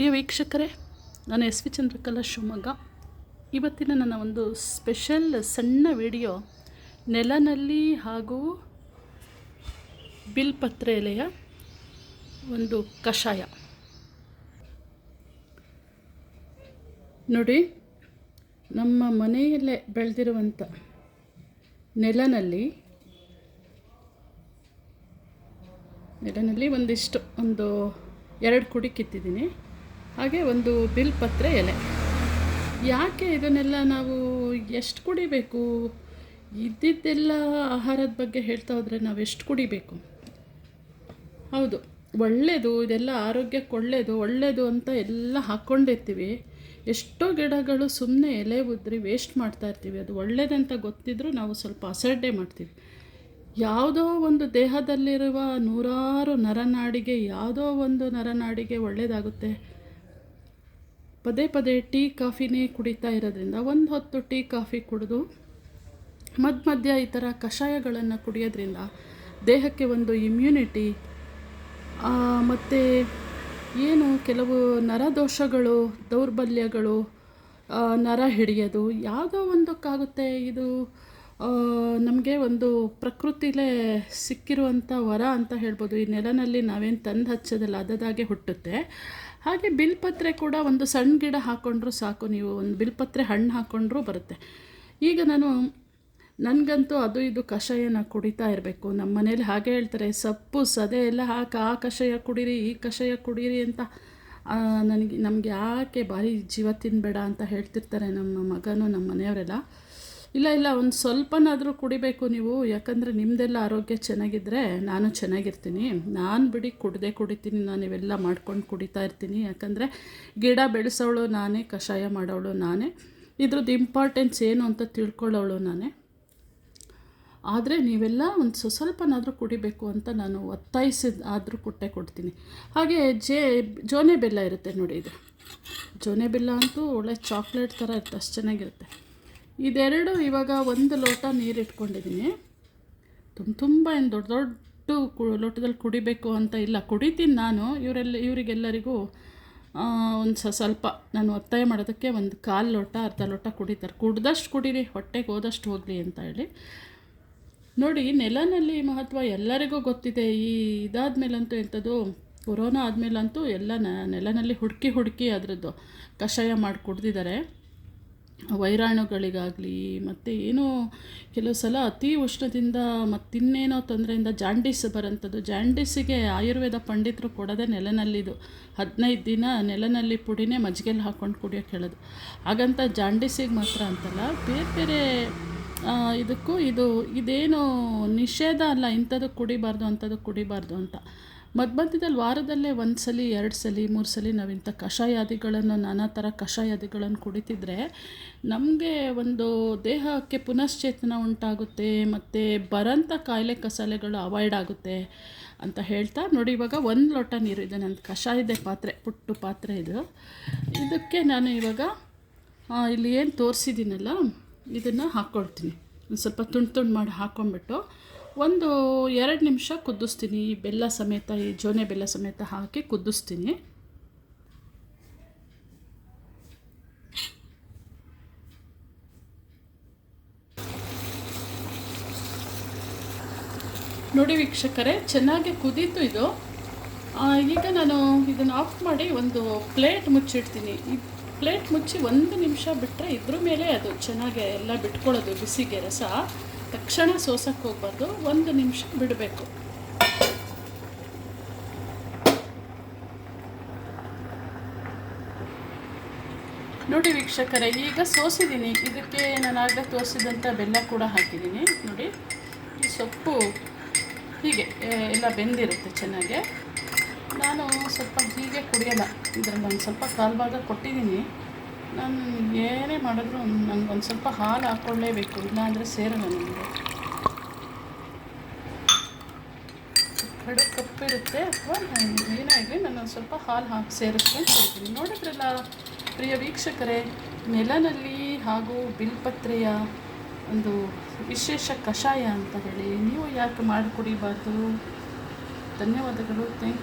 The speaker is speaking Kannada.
ಪ್ರಿಯ ವೀಕ್ಷಕರೇ, ನಾನು ಎಸ್ ವಿ ಚಂದ್ರಕಲಾ ಶಿವಮೊಗ್ಗ. ಇವತ್ತಿನ ನನ್ನ ಒಂದು ಸ್ಪೆಷಲ್ ಸಣ್ಣ ವಿಡಿಯೋ ನೆಲನಲ್ಲಿ ಹಾಗೂ ಬಿಲ್ಪತ್ರೆ ಎಲೆಯ ಒಂದು ಕಷಾಯ. ನೋಡಿ, ನಮ್ಮ ಮನೆಯಲ್ಲೇ ಬೆಳೆದಿರುವಂಥ ನೆಲನಲ್ಲಿ ನೆಲನಲ್ಲಿ ಒಂದಿಷ್ಟು, ಒಂದು ಎರಡು ಕುಡಿ ಕಿತ್ತಿದ್ದೀನಿ. ಹಾಗೆ ಒಂದು ಬಿಲ್ಪತ್ರೆ ಎಲೆ. ಯಾಕೆ ಇದನ್ನೆಲ್ಲ ನಾವು ಎಷ್ಟು ಕುಡಿಬೇಕು? ಇದ್ದಿದ್ದೆಲ್ಲ ಆಹಾರದ ಬಗ್ಗೆ ಹೇಳ್ತಾ ಹೋದರೆ ನಾವು ಎಷ್ಟು ಕುಡಿಬೇಕು? ಹೌದು ಒಳ್ಳೆಯದು ಇದೆಲ್ಲ ಆರೋಗ್ಯಕ್ಕೆ ಒಳ್ಳೆಯದು ಒಳ್ಳೆಯದು ಅಂತ ಎಲ್ಲ ಹಾಕ್ಕೊಂಡಿರ್ತೀವಿ ಎಷ್ಟೋ ಗಿಡಗಳು ಸುಮ್ಮನೆ ಎಲೆ ಉದ್ರಿ ವೇಸ್ಟ್ ಮಾಡ್ತಾ ಇರ್ತೀವಿ. ಅದು ಒಳ್ಳೆಯದಂತ ಗೊತ್ತಿದ್ರೂ ನಾವು ಸ್ವಲ್ಪ ಅಸಡ್ಡೆ ಮಾಡ್ತೀವಿ. ಯಾವುದೋ ಒಂದು ದೇಹದಲ್ಲಿರುವ ನೂರಾರು ನರನಾಡಿಗೆ ಯಾವುದೋ ಒಂದು ನರನಾಡಿಗೆ ಒಳ್ಳೆಯದಾಗುತ್ತೆ ಪದೇ ಪದೇ ಟೀ ಕಾಫಿನೇ ಕುಡಿತಾ ಇರೋದ್ರಿಂದ ಒಂದು ಹೊತ್ತು ಟೀ ಕಾಫಿ ಕುಡಿದು ಮಧ್ಯ ಮಧ್ಯ ಈ ಥರ ಕಷಾಯಗಳನ್ನು ಕುಡಿಯೋದ್ರಿಂದ ದೇಹಕ್ಕೆ ಒಂದು ಇಮ್ಯುನಿಟಿ ಮತ್ತು ಏನು ಕೆಲವು ನರದೋಷಗಳು, ದೌರ್ಬಲ್ಯಗಳು ನರ ಹಿಡಿಯೋದು ಯಾವುದೋ ಒಂದಕ್ಕಾಗುತ್ತೆ. ಇದು ನಮಗೆ ಒಂದು ಪ್ರಕೃತಿಲೇ ಸಿಕ್ಕಿರುವಂಥ ವರ ಅಂತ ಹೇಳ್ಬೋದು. ಈ ನೆಲನಲ್ಲಿ ನಾವೇನು ತಂದು ಹಚ್ಚೋದಲ್ಲ ಅದದಾಗೆ ಹುಟ್ಟುತ್ತೆ. ಹಾಗೆ ಬಿಲ್ಪತ್ರೆ ಕೂಡ ಒಂದು ಸಣ್ಣ ಗಿಡ ಹಾಕ್ಕೊಂಡ್ರೂ ಸಾಕು. ನೀವು ಒಂದು ಬಿಲ್ಪತ್ರೆ ಹಣ್ಣು ಹಾಕ್ಕೊಂಡ್ರೂ ಬರುತ್ತೆ. ಈಗ ನಾನು ನನಗಂತೂ ಅದು ಇದು ಕಷಾಯನ ಕುಡಿತಾ ಇರಬೇಕು. ನಮ್ಮ ಮನೇಲಿ ಹಾಗೆ ಹೇಳ್ತಾರೆ, ಸೊಪ್ಪು ಸದೆ ಎಲ್ಲ ಹಾಕಿ, ಆ ಕಷಾಯ ಕುಡೀರಿ, ಈ ಕಷಾಯ ಕುಡೀರಿ ಅಂತ. ನನಗೆ ನಮಗೆ ಯಾಕೆ ಭಾರಿ ಜೀವ ತಿನ್ನಬೇಡ ಅಂತ ಹೇಳ್ತಿರ್ತಾರೆ ನಮ್ಮ ಮಗನೂ, ನಮ್ಮ ಮನೆಯವರೆಲ್ಲ. ಇಲ್ಲ ಇಲ್ಲ, ಒಂದು ಸ್ವಲ್ಪನಾದರೂ ಕುಡಿಬೇಕು ನೀವು. ಯಾಕಂದರೆ ನಿಮ್ಮದೆಲ್ಲ ಆರೋಗ್ಯ ಚೆನ್ನಾಗಿದ್ದರೆ ನಾನು ಚೆನ್ನಾಗಿರ್ತೀನಿ. ನಾನು ಬಿಡಿ ಕುಡ್ದೆ ಕುಡಿತೀನಿ, ನಾನು ಇವೆಲ್ಲ ಮಾಡ್ಕೊಂಡು ಕುಡಿತಾ ಇರ್ತೀನಿ. ಯಾಕಂದರೆ ಗಿಡ ಬೆಳೆಸೋಳು ನಾನೇ, ಕಷಾಯ ಮಾಡೋಳು ನಾನೇ. ಇದ್ರದ್ದು ಇಂಪಾರ್ಟೆನ್ಸ್ ಏನು ಅಂತ ತಿಳ್ಕೊಳ್ಳೋಳು ನಾನೇ. ಆದರೆ ನೀವೆಲ್ಲ ಒಂದು ಸ್ವ ಸ್ವಲ್ಪನಾದರೂ ಕುಡಿಬೇಕು ಅಂತ ನಾನು ಒತ್ತಾಯಿಸಿದ ಆದರೂ ಕೊಟ್ಟೆ ಕೊಡ್ತೀನಿ. ಹಾಗೆ ಜೇ ಜೋನೆ ಬೆಲ್ಲ ಇರುತ್ತೆ ನೋಡಿ ಇದು. ಜೋನೆ ಬೆಲ್ಲ ಅಂತೂ ಒಳ್ಳೆ ಚಾಕ್ಲೇಟ್ ಥರ ಇರುತ್ತೆ, ಅಷ್ಟು ಚೆನ್ನಾಗಿರುತ್ತೆ. ಇದೆರಡು ಇವಾಗ ಒಂದು ಲೋಟ ನೀರು ಇಟ್ಕೊಂಡಿದ್ದೀನಿ ತುಂಬ ತುಂಬ ಏನು ದೊಡ್ಡ ದೊಡ್ಡ ಲೋಟದಲ್ಲಿ ಕುಡಿಬೇಕು ಅಂತ ಇಲ್ಲ. ಕುಡಿತೀನಿ ನಾನು. ಇವರೆಲ್ಲ ಇವರಿಗೆಲ್ಲರಿಗೂ ಒಂದು ಸ್ವಲ್ಪ ನಾನು ಒತ್ತಾಯ ಮಾಡೋದಕ್ಕೆ ಒಂದು ಕಾಲು ಲೋಟ, ಅರ್ಧ ಲೋಟ ಕುಡಿತಾರೆ. ಕುಡ್ದಷ್ಟು ಕುಡೀರಿ, ಹೊಟ್ಟೆಗೆ ಹೋದಷ್ಟು ಹೋಗಲಿ ಅಂತ ಹೇಳಿ. ನೋಡಿ ನೆಲನಲ್ಲಿ ಮಹತ್ವ ಎಲ್ಲರಿಗೂ ಗೊತ್ತಿದೆ. ಈ ಇದಾದ್ಮೇಲಂತೂ ಎಂಥದ್ದು, ಕೊರೋನಾ ಆದಮೇಲಂತೂ ಎಲ್ಲ ನೆಲನಲ್ಲಿ ಹುಡುಕಿ ಹುಡುಕಿ ಅದರದ್ದು ಕಷಾಯ ಮಾಡಿ ಕುಡ್ದಿದ್ದಾರೆ. ವೈರಾಣುಗಳಿಗಾಗಲಿ, ಮತ್ತು ಏನೋ ಕೆಲವು ಸಲ ಅತಿ ಉಷ್ಣದಿಂದ ಮತ್ತಿನ್ನೇನೋ ತೊಂದರೆಯಿಂದ ಜಾಂಡೀಸ್ ಬರೋಂಥದ್ದು ಜಾಂಡೀಸಿಗೆ ಆಯುರ್ವೇದ ಪಂಡಿತರು ಕೊಡೋದೇ ನೆಲನಲ್ಲಿದು. ಹದಿನೈದು ದಿನ ನೆಲನಲ್ಲಿ ಪುಡಿನೇ ಮಜ್ಜಿಗೆಲ್ಲಿ ಹಾಕ್ಕೊಂಡು ಕುಡಿಯೋಕೆ ಹೇಳೋದು. ಹಾಗಂತ ಜಾಂಡೀಸಿಗೆ ಮಾತ್ರ ಅಂತಲ್ಲ, ಬೇರೆ ಬೇರೆ ಇದಕ್ಕೂ ಇದು ಇದೇನು ನಿಷೇಧ ಅಲ್ಲ, ಇಂಥದ್ದು ಕುಡಿಬಾರ್ದು, ಅಂಥದ್ದು ಕುಡಿಬಾರ್ದು ಅಂತ. ಮಧ್ಯ ಮಧ್ಯದಲ್ಲಿ ವಾರದಲ್ಲೇ ಒಂದು ಸಲ ಎರಡು ಸಲ ಮೂರು ಸಲ ನಾವು ಇಂಥ ಕಷಾಯಾದಿಗಳನ್ನು ನಾನಾ ಥರ ಕಷಾಯಾದಿಗಳನ್ನು ಕುಡಿತಿದ್ರೆ ನಮಗೆ ಒಂದು ದೇಹಕ್ಕೆ ಪುನಶ್ಚೇತನ ಉಂಟಾಗುತ್ತೆ, ಮತ್ತು ಬರೋಂಥ ಕಾಯಿಲೆ ಕಸಾಲೆಗಳು ಅವಾಯ್ಡ್ ಆಗುತ್ತೆ ಅಂತ ಹೇಳ್ತಾ ನೋಡಿ ಇವಾಗ ಒಂದು ಲೋಟ ನೀರು. ಇದೆ ನನ್ನ ಕಷಾಯದ ಪಾತ್ರೆ, ಪುಟ್ಟು ಪಾತ್ರೆ ಇದು. ಇದಕ್ಕೆ ನಾನು ಇವಾಗ ಇಲ್ಲಿ ಏನು ತೋರಿಸಿದ್ದೀನಲ್ಲ ಇದನ್ನು ಹಾಕ್ಕೊಳ್ತೀನಿ ಒಂದು ಸ್ವಲ್ಪ ತುಂಡು ತುಂಡು ಮಾಡಿ ಹಾಕ್ಕೊಂಬಿಟ್ಟು ಒಂದು ಎರಡು ನಿಮಿಷ ಕುದಿಸ್ತೀನಿ. ಬೆಲ್ಲ ಸಮೇತ, ಈ ಜೋನೆ ಬೆಲ್ಲ ಸಮೇತ ಹಾಕಿ ಕುದಿಸ್ತೀನಿ. ನೋಡಿ ವೀಕ್ಷಕರೇ, ಚೆನ್ನಾಗಿ ಕುದೀತು ಇದು. ಈಗ ನಾನು ಇದನ್ನು ಆಫ್ ಮಾಡಿ ಒಂದು ಪ್ಲೇಟ್ ಮುಚ್ಚಿಡ್ತೀನಿ. ಈ ಪ್ಲೇಟ್ ಮುಚ್ಚಿ ಒಂದು ನಿಮಿಷ ಬಿಟ್ಟರೆ ಇದ್ರ ಮೇಲೆ ಅದು ಚೆನ್ನಾಗಿ ಎಲ್ಲ ಬಿಟ್ಕೊಳ್ಳೋದು, ಬಿಸಿಗೆ ರಸ. ತಕ್ಷಣ ಸೋಸಕ್ಕೆ ಹೋಗ್ಬಾರ್ದು, ಒಂದು ನಿಮಿಷ ಬಿಡಬೇಕು. ನೋಡಿ ವೀಕ್ಷಕರೇ, ಈಗ ಸೋಸಿದ್ದೀನಿ. ಇದಕ್ಕೆ ನಾನು ಆಗಲೇ ತೋರಿಸಿದಂಥ ಬೆಲ್ಲ ಕೂಡ ಹಾಕಿದ್ದೀನಿ. ನೋಡಿ, ಈ ಸೊಪ್ಪು ಹೀಗೆ ಎಲ್ಲ ಬೆಂದಿರುತ್ತೆ ಚೆನ್ನಾಗೆ. ನಾನು ಸ್ವಲ್ಪ ಹೀಗೆ ಕುಡಿಯೋಲ್ಲ. ಇದರಲ್ಲಿ ಒಂದು ಸ್ವಲ್ಪ ಕಾಲು ಭಾಗ ಕೊಟ್ಟಿದ್ದೀನಿ. ನಾನು ಏನೇ ಮಾಡಿದ್ರು ಒಂದು ಸ್ವಲ್ಪ ಹಾಲು ಹಾಕ್ಕೊಳ್ಳೇಬೇಕು ಇಲ್ಲಾಂದರೆ ಸೇರಲ್ಲ ನನಗೆ ಕಡು ಕಪ್ಪಿರುತ್ತೆ ಅಥವಾ ಏನಾಗಲಿ ನಾನು ಒಂದು ಸ್ವಲ್ಪ ಹಾಲು ಹಾಕಿ ಸೇರಿಸ್ಕೊಂಡು ಕೊಡ್ತೀನಿ ನೋಡಿದ್ರಲ್ಲ ಪ್ರಿಯ ವೀಕ್ಷಕರೇ, ನೆಲನಲ್ಲಿ ಹಾಗೂ ಬಿಲ್ಪತ್ರೆಯ ಒಂದು ವಿಶೇಷ ಕಷಾಯ ಅಂತ ಹೇಳಿ, ನೀವು ಯಾಕೆ ಮಾಡಿ ಕುಡಿಬಾರ್ದು ಧನ್ಯವಾದಗಳು ಥ್ಯಾಂಕ್